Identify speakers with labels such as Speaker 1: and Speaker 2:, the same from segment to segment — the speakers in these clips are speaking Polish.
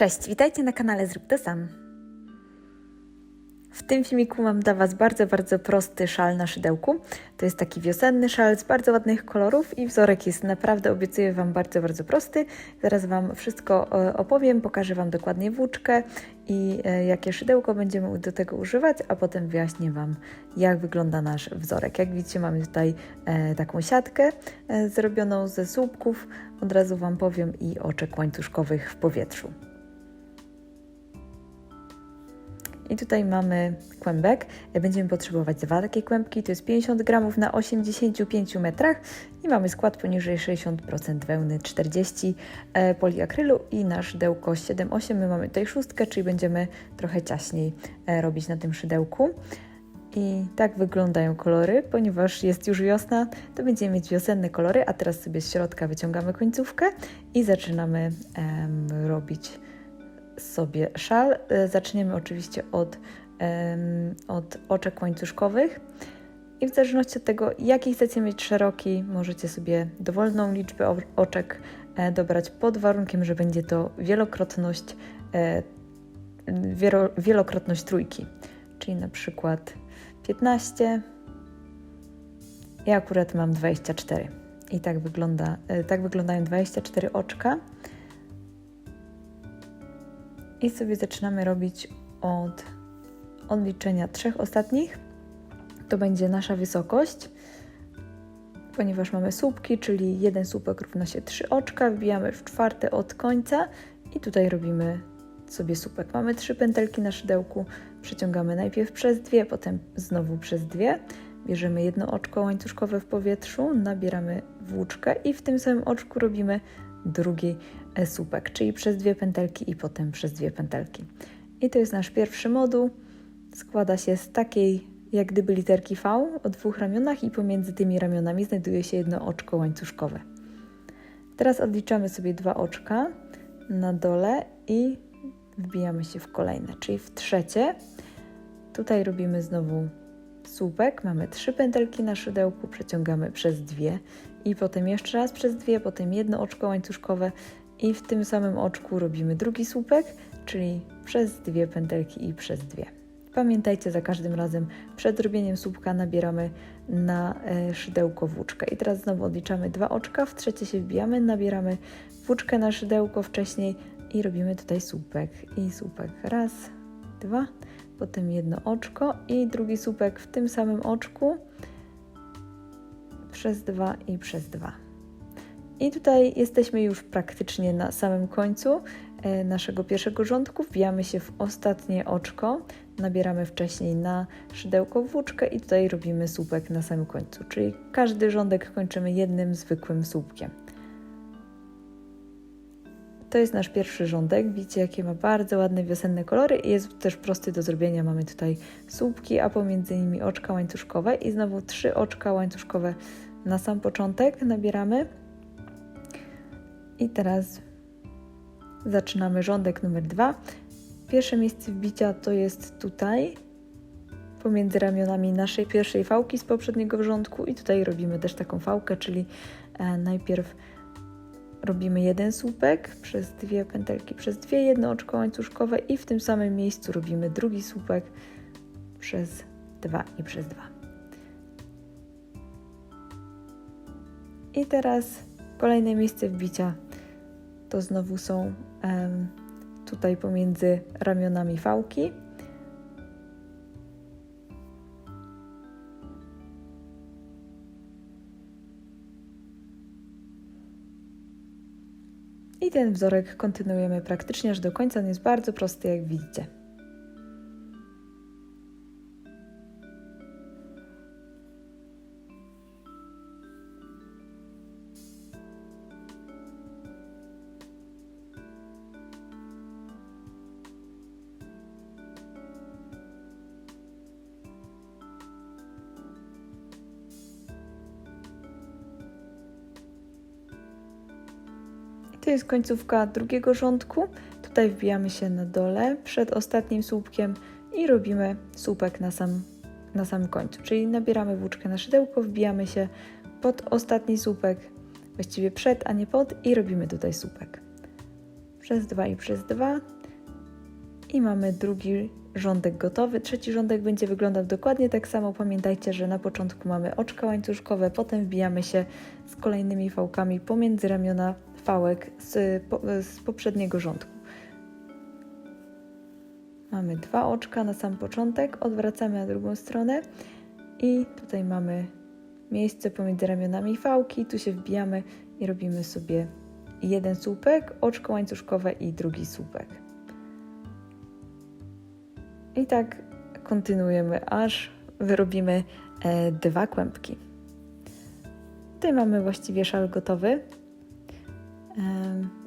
Speaker 1: Cześć, witajcie na kanale Zrób to sam. W tym filmiku mam dla Was bardzo, bardzo prosty szal na szydełku. To jest taki wiosenny szal z bardzo ładnych kolorów i wzorek jest naprawdę, obiecuję Wam, bardzo, bardzo prosty. Zaraz Wam wszystko e, opowiem, pokażę Wam dokładnie włóczkę i e, jakie szydełko będziemy do tego używać, a potem wyjaśnię Wam, jak wygląda nasz wzorek. Jak widzicie, mamy tutaj e, taką siatkę zrobioną ze słupków. Od razu Wam powiem i oczek łańcuszkowych w powietrzu. I tutaj mamy kłębek. Będziemy potrzebować dwa takie kłębki. To jest 50 gramów na 85 metrach i mamy skład poniżej 60% wełny, 40 e, poliakrylu i nasz szydełko 7,8. My mamy tutaj szóstkę, czyli będziemy trochę ciaśniej e, robić na tym szydełku. I tak wyglądają kolory, ponieważ jest już wiosna, to będziemy mieć wiosenne kolory, a teraz sobie z środka wyciągamy końcówkę i zaczynamy em, robić sobie szal. E, Zaczniemy oczywiście od, od oczek łańcuszkowych. I w zależności od tego, jaki chcecie mieć szeroki, możecie sobie dowolną liczbę oczek e, dobrać pod warunkiem, że będzie to wielokrotność, e, wielo, wielokrotność trójki. Czyli na przykład 15. Ja akurat mam 24. I tak, wygląda, tak wyglądają 24 oczka. I sobie zaczynamy robić od odliczenia trzech ostatnich. To będzie nasza wysokość, ponieważ mamy słupki, czyli jeden słupek równa się trzy oczka. Wbijamy w czwarte od końca i tutaj robimy sobie słupek. Mamy trzy pętelki na szydełku, przeciągamy najpierw przez dwie, potem znowu przez dwie. Bierzemy jedno oczko łańcuszkowe w powietrzu, nabieramy włóczkę i w tym samym oczku robimy drugi słupek, czyli przez dwie pętelki i potem przez dwie pętelki. I to jest nasz pierwszy moduł. Składa się z takiej jak gdyby literki V o dwóch ramionach i pomiędzy tymi ramionami znajduje się jedno oczko łańcuszkowe. Teraz odliczamy sobie dwa oczka na dole i wbijamy się w kolejne, czyli w trzecie. Tutaj robimy znowu słupek, mamy trzy pętelki na szydełku, przeciągamy przez dwie i potem jeszcze raz przez dwie, potem jedno oczko łańcuszkowe i w tym samym oczku robimy drugi słupek, czyli przez dwie pętelki i przez dwie. Pamiętajcie, za każdym razem przed robieniem słupka nabieramy na e, szydełko włóczkę. I teraz znowu odliczamy dwa oczka, w trzecie się wbijamy, nabieramy włóczkę na szydełko wcześniej i robimy tutaj słupek. I słupek raz, dwa, potem jedno oczko i drugi słupek w tym samym oczku przez dwa i przez dwa. I tutaj jesteśmy już praktycznie na samym końcu e, naszego pierwszego rządku. Wbijamy się w ostatnie oczko, nabieramy wcześniej na szydełko włóczkę i tutaj robimy słupek na samym końcu. Czyli każdy rządek kończymy jednym zwykłym słupkiem. To jest nasz pierwszy rządek. Widzicie, jakie ma bardzo ładne wiosenne kolory i jest też prosty do zrobienia. Mamy tutaj słupki, a pomiędzy nimi oczka łańcuszkowe i znowu trzy oczka łańcuszkowe na sam początek nabieramy. I teraz zaczynamy rządek numer dwa. Pierwsze miejsce wbicia to jest tutaj, pomiędzy ramionami naszej pierwszej fałki z poprzedniego rządku i tutaj robimy też taką fałkę, czyli e, najpierw robimy jeden słupek przez dwie pętelki, przez dwie jedno oczko łańcuszkowe i w tym samym miejscu robimy drugi słupek przez dwa i przez dwa. I teraz kolejne miejsce wbicia to znowu są tutaj pomiędzy ramionami fałki. I ten wzorek kontynuujemy praktycznie aż do końca. On jest bardzo prosty, jak widzicie. To jest końcówka drugiego rządku. Tutaj wbijamy się na dole przed ostatnim słupkiem i robimy słupek na sam, na samym końcu. Czyli nabieramy włóczkę na szydełko, wbijamy się pod ostatni słupek, właściwie przed, a nie pod i robimy tutaj słupek. przez dwa i przez dwa i mamy drugi rządek gotowy. Trzeci rządek będzie wyglądał dokładnie tak samo. Pamiętajcie, że na początku mamy oczka łańcuszkowe, potem wbijamy się z kolejnymi fałkami pomiędzy ramiona fałek z, z poprzedniego rządku. Mamy dwa oczka na sam początek, odwracamy na drugą stronę i tutaj mamy miejsce pomiędzy ramionami fałki. Tu się wbijamy i robimy sobie jeden słupek, oczko łańcuszkowe i drugi słupek. I tak kontynuujemy, aż wyrobimy e, dwa kłębki. Tutaj mamy właściwie szal gotowy,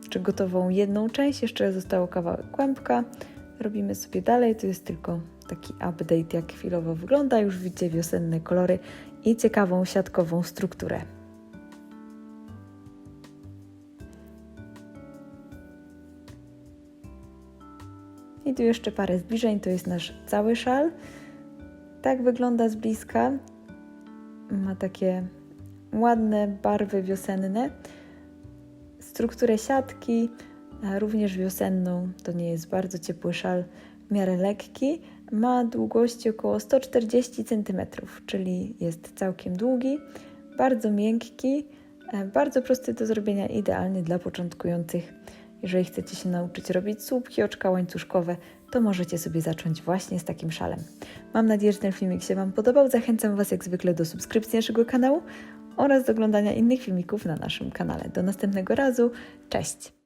Speaker 1: czy gotową jedną część, jeszcze zostało kawałek kłębka. Robimy sobie dalej, to jest tylko taki update, jak chwilowo wygląda. Już widzicie wiosenne kolory i ciekawą siatkową strukturę. I tu jeszcze parę zbliżeń, to jest nasz cały szal. Tak wygląda z bliska. Ma takie ładne barwy wiosenne. Strukturę siatki, również wiosenną. To nie jest bardzo ciepły szal, w miarę lekki. Ma długości około 140 cm, czyli jest całkiem długi, bardzo miękki, e, bardzo prosty do zrobienia, idealny dla początkujących. Jeżeli chcecie się nauczyć robić słupki, oczka łańcuszkowe, to możecie sobie zacząć właśnie z takim szalem. Mam nadzieję, że ten filmik się Wam podobał. Zachęcam Was jak zwykle do subskrypcji naszego kanału oraz do oglądania innych filmików na naszym kanale. Do następnego razu. Cześć!